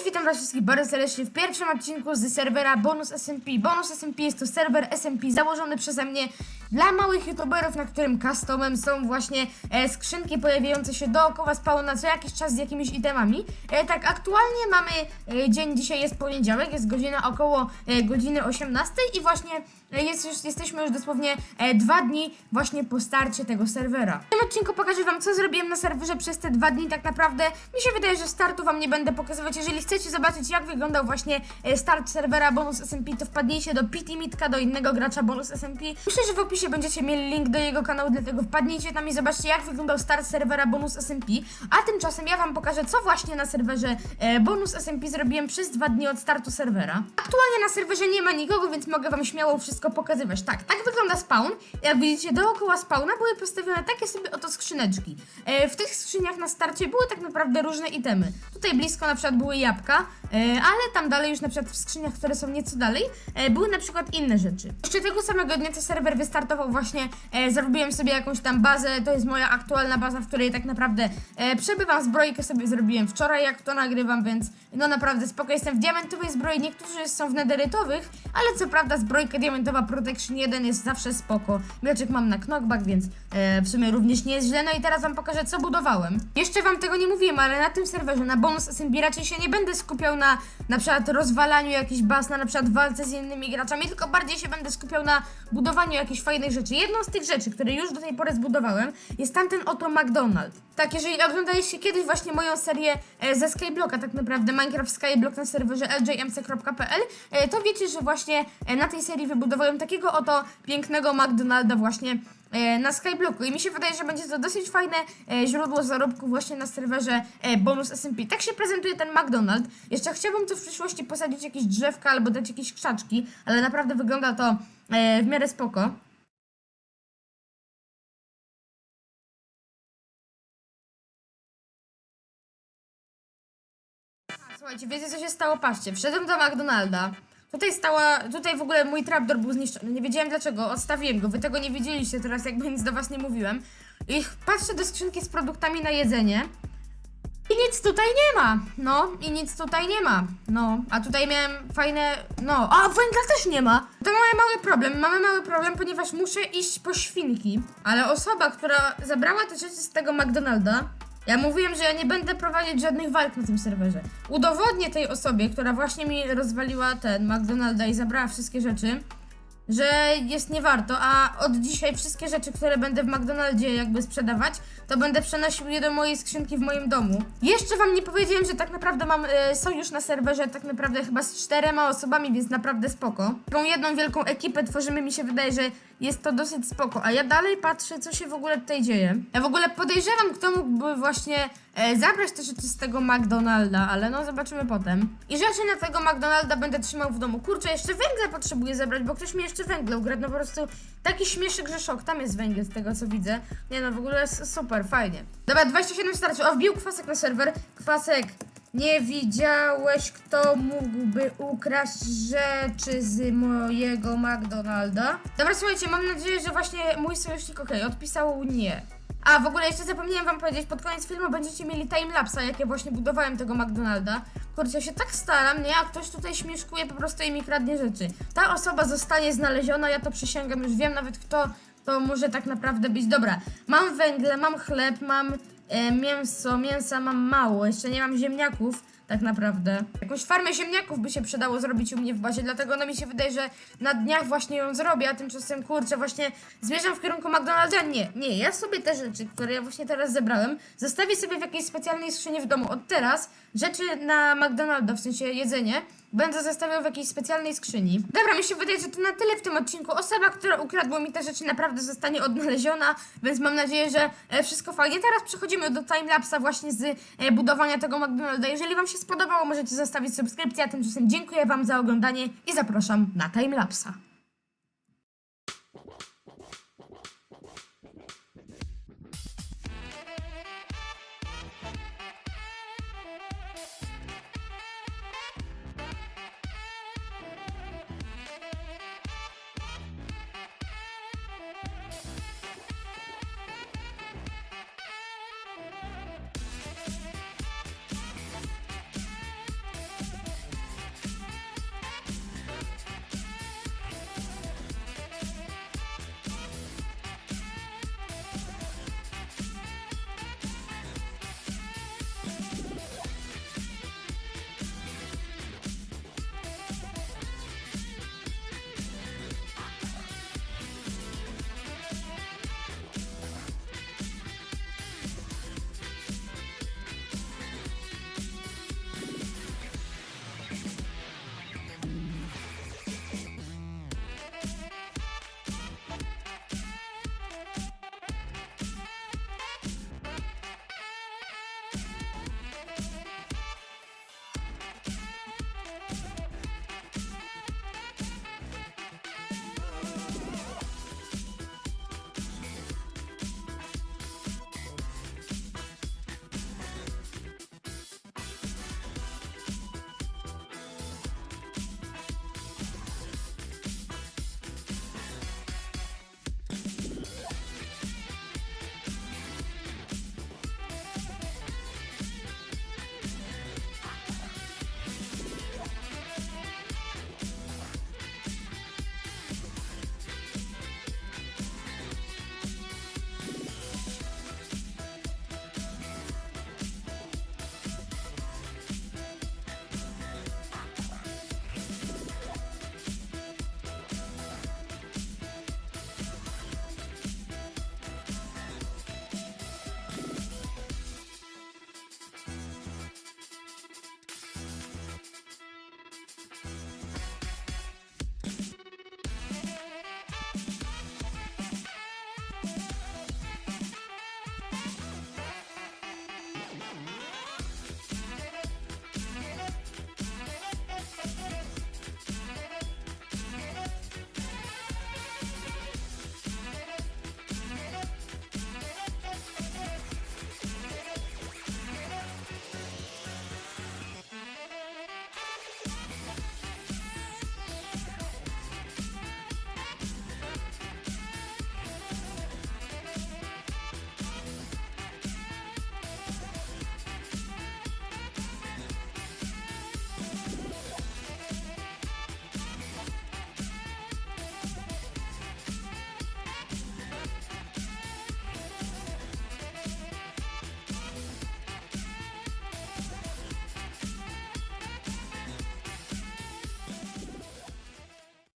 Cześć, witam was wszystkich bardzo serdecznie w pierwszym odcinku z serwera Bonus SMP. Bonus SMP jest to serwer SMP założony przeze mnie dla małych youtuberów, na którym customem są właśnie e, skrzynki pojawiające się dookoła spawna co jakiś czas z jakimiś itemami. E, tak, aktualnie mamy e, dzień, dzisiaj jest poniedziałek, jest godzina około e, godziny 18 i właśnie jest już, jesteśmy już dosłownie e, dwa dni właśnie po starcie tego serwera. W tym odcinku pokażę wam, co zrobiłem na serwerze przez te dwa dni tak naprawdę. Mi się wydaje, że startu wam nie będę pokazywać. Jeżeli chcecie zobaczyć, jak wyglądał właśnie e, start serwera Bonus SMP, to wpadnijcie do PT Mitka, do innego gracza Bonus SMP. Myślę, że w opisie będziecie mieli link do jego kanału, dlatego wpadnijcie tam i zobaczcie, jak wyglądał start serwera Bonus SMP. A tymczasem ja wam pokażę, co właśnie na serwerze e, Bonus SMP zrobiłem przez dwa dni od startu serwera. Aktualnie na serwerze nie ma nikogo, więc mogę wam śmiało wszystko pokazywać. Tak, tak wygląda spawn. Jak widzicie, dookoła spawna były postawione takie sobie oto skrzyneczki. E, w tych skrzyniach na starcie były tak naprawdę różne itemy. Tutaj blisko na przykład były jabłka, e, ale tam dalej już na przykład w skrzyniach, które są nieco dalej, e, były na przykład inne rzeczy. Jeszcze tego samego dnia, co serwer wystartował właśnie, e, zrobiłem sobie jakąś tam bazę, to jest moja aktualna baza, w której tak naprawdę przebywam, zbrojkę sobie zrobiłem wczoraj, jak to nagrywam, więc no naprawdę spoko, jestem w diamentowej zbroi, niektórzy są w nederytowych, ale co prawda zbrojka diamentowa Protection 1 jest zawsze spoko. Mieczek mam na knockback, więc w sumie również nie jest źle. No i teraz wam pokażę, co budowałem. Jeszcze wam tego nie mówiłem, ale na tym serwerze, na bonus SMB raczej się nie będę skupiał na na przykład rozwalaniu jakichś baz, na, na przykład walce z innymi graczami, tylko bardziej się będę skupiał na budowaniu jakichś fajnych rzeczy. Jedną z tych rzeczy, które już do tej pory zbudowałem, jest tamten oto McDonald. Tak, jeżeli oglądaliście kiedyś właśnie moją serię e, ze Skyblocka, tak naprawdę Minecraft Skyblock na serwerze ljmc.pl, e, to wiecie, że właśnie e, na tej serii wybudowałem takiego oto pięknego McDonalda właśnie na Skyblocku i mi się wydaje, że będzie to dosyć fajne e, źródło zarobku właśnie na serwerze e, Bonus SMP. Tak się prezentuje ten McDonald. Jeszcze chciałbym tu w przyszłości posadzić jakieś drzewka albo dać jakieś krzaczki, ale naprawdę wygląda to e, w miarę spoko. Słuchajcie, wiecie co się stało? Patrzcie, wszedłem do McDonalda. Tutaj stała, tutaj w ogóle mój trapdoor był zniszczony. Nie wiedziałem dlaczego, odstawiłem go. Wy tego nie wiedzieliście teraz, jakby nic do was nie mówiłem. I patrzę do skrzynki z produktami na jedzenie. I nic tutaj nie ma. No, i nic tutaj nie ma. No, a tutaj miałem fajne. No, a węgla też nie ma. To mamy mały problem. Mamy mały problem, ponieważ muszę iść po świnki. Ale osoba, która zabrała te rzeczy z tego McDonalda, ja mówiłem, że ja nie będę prowadzić żadnych walk na tym serwerze. Udowodnię tej osobie, która właśnie mi rozwaliła ten McDonalda i zabrała wszystkie rzeczy, że jest nie warto, a od dzisiaj wszystkie rzeczy, które będę w McDonaldzie jakby sprzedawać, to będę przenosił je do mojej skrzynki w moim domu. Jeszcze wam nie powiedziałem, że tak naprawdę mam e, sojusz na serwerze, tak naprawdę chyba z czterema osobami, więc naprawdę spoko. Taką jedną wielką ekipę tworzymy, mi się wydaje, że jest to dosyć spoko. A ja dalej patrzę, co się w ogóle tutaj dzieje. Ja w ogóle podejrzewam, kto mógłby właśnie e, zabrać te rzeczy z tego McDonalda, ale no zobaczymy potem. I rzeczy na tego McDonalda będę trzymał w domu. Kurczę, jeszcze węgla potrzebuję zebrać, bo ktoś mi jeszcze węgle ukradł. No po prostu taki śmieszek, że szok. Tam jest węgiel z tego, co widzę. Nie no, w ogóle jest super, fajnie. Dobra, 27 starczy. O, wbił kwasek na serwer. Kwasek. Nie widziałeś, kto mógłby ukraść rzeczy z mojego McDonalda? Dobra, słuchajcie, mam nadzieję, że właśnie mój sojusznik, okej, odpisał nie. A, w ogóle jeszcze zapomniałem wam powiedzieć, pod koniec filmu będziecie mieli timelapsa, jak ja właśnie budowałem tego McDonalda. Kurczę, ja się tak staram, nie? A ktoś tutaj śmieszkuje po prostu i mi kradnie rzeczy. Ta osoba zostanie znaleziona, ja to przysięgam, już wiem nawet kto to może tak naprawdę być. Dobra, mam węgle, mam chleb, mam e, mięso, mięsa mam mało, jeszcze nie mam ziemniaków tak naprawdę. Jakąś farmę ziemniaków by się przydało zrobić u mnie w bazie, dlatego no mi się wydaje, że na dniach właśnie ją zrobię, a tymczasem kurczę właśnie zmierzam w kierunku McDonalda. Nie, nie, ja sobie te rzeczy, które ja właśnie teraz zebrałem, zostawię sobie w jakiejś specjalnej skrzyni w domu. Od teraz rzeczy na McDonalda, w sensie jedzenie, będę zostawiał w jakiejś specjalnej skrzyni. Dobra, mi się wydaje, że to na tyle w tym odcinku. Osoba, która ukradła mi te rzeczy naprawdę zostanie odnaleziona, więc mam nadzieję, że e, wszystko fajnie. Teraz przechodzimy do timelapsa właśnie z e, budowania tego McDonalda. Jeżeli wam się spodobało, możecie zostawić subskrypcję, a tymczasem dziękuję wam za oglądanie i zapraszam na timelapsa.